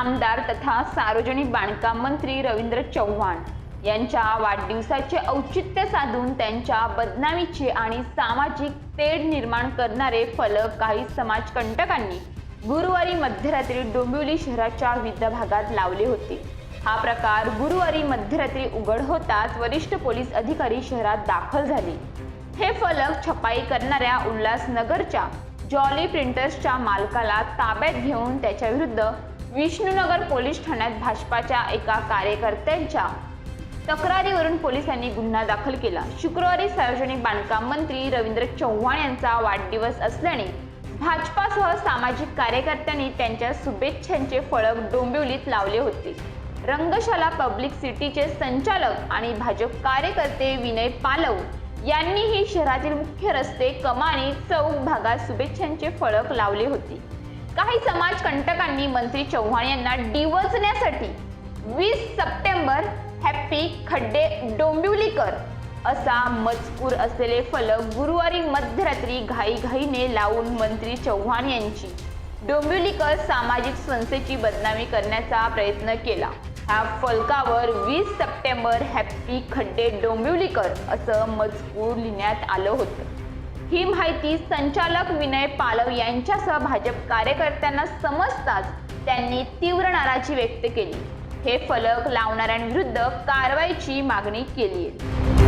आमदार तथा सार्वजनिक बांधकाम मंत्री रवींद्र चव्हाण यांच्या वाढदिवसाचे औचित्य साधून त्यांच्या बदनामीचे आणि सामाजिक तेढ निर्माण करणारे फलक काही समाजकंटकांनी गुरुवारी मध्यरात्री डोंबिवली शहराच्या विविध भागात लावले होते. हा प्रकार गुरुवारी मध्यरात्री उघड होताच वरिष्ठ पोलीस अधिकारी शहरात दाखल झाले. हे फलक छपाई करणाऱ्या उल्हासनगरच्या जॉली प्रिंटर्सच्या मालकाला ताब्यात घेऊन त्याच्याविरुद्ध विष्णुनगर पोलीस ठाण्यात भाजपाच्या एका कार्यकर्त्यांच्या तक्रारीवरून पोलिसांनी गुन्हा दाखल केला. शुक्रवारी सार्वजनिक बांधकाम मंत्री रवींद्र चव्हाण यांचा वाढदिवस असल्याने भाजपासह सामाजिक कार्यकर्त्यांनी त्यांच्या शुभेच्छांचे फळक डोंबिवलीत लावले होते. रंगशाला पब्लिक सिटीचे संचालक आणि भाजप कार्यकर्ते विनय पालव यांनीही शहरातील मुख्य रस्ते कमानी चौक भागात शुभेच्छांचे फळक लावले होते. काही समाज कंटकांनी मंत्री चव्हाण यांना डिवचण्यासाठी वीस सप्टेंबर हॅप्पी खड्डे डोंबिवलीकर असा मजकूर असलेले फलक गुरुवारी मध्यरात्री घाईघाईने लावून मंत्री चव्हाण यांची डोंबिवलीकर सामाजिक संस्थेची बदनामी करण्याचा प्रयत्न केला. ह्या फलकावर वीस सप्टेंबर हॅप्पी खड्डे डोंबिवलीकर असं मजकूर लिहिण्यात आलं होतं. ही माहिती संचालक विनय पालव यांच्यासह भाजप कार्यकर्त्यांना समजताच त्यांनी तीव्र नाराजी व्यक्त केली. हे फलक लावणाऱ्यांविरुद्ध कारवाईची मागणी केली आहे.